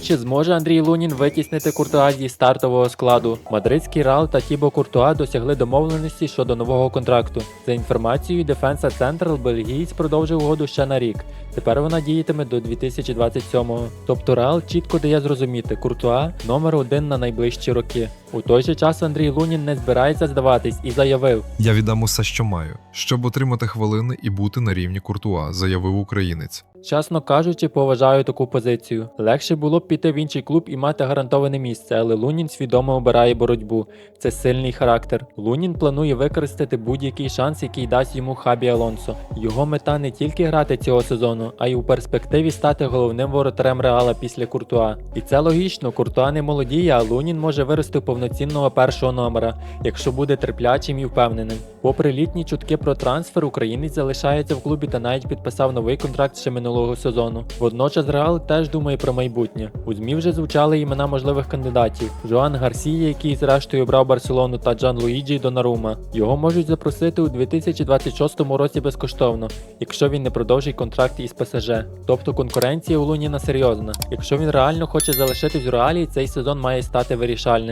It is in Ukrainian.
Чи зможе Андрій Лунін витіснити Куртуа зі стартового складу? Мадридський Рал та Тібо Куртуа досягли домовленості щодо нового контракту. За інформацією Defensa Central, бельгієць продовжив угоду ще на рік. Тепер вона діятиме до 2027-го. Тобто Реал чітко дає зрозуміти Куртуа номер один на найближчі роки. У той же час Андрій Лунін не збирається здаватись і заявив: Я віддам усе, що маю, щоб отримати хвилини і бути на рівні Куртуа, заявив українець. Чесно кажучи, поважаю таку позицію. Легше було б піти в інший клуб і мати гарантоване місце, але Лунін свідомо обирає боротьбу. Це сильний характер. Лунін планує використати будь-який шанс, який дасть йому Хабі Алонсо. Його мета не тільки грати цього сезону, а й у перспективі стати головним воротарем Реала після Куртуа. І це логічно, Куртуа не молодіє, а Лунін може вирости в повноцінного першого номера, якщо буде терплячим і впевненим. Попри літні чутки про трансфер, українець залишається в клубі та навіть підписав новий контракт ще минулого сезону. Водночас Реал теж думає про майбутнє. У ЗМІ вже звучали імена можливих кандидатів: Жоан Гарсія, який зрештою обрав Барселону, та Джан Луїджі Донарума. Його можуть запросити у 2026 році безкоштовно, якщо він не продовжить контракт із ПСЖ. Тобто конкуренція у Луніна серйозна. Якщо він реально хоче залишитись у реалі, цей сезон має стати вирішальним.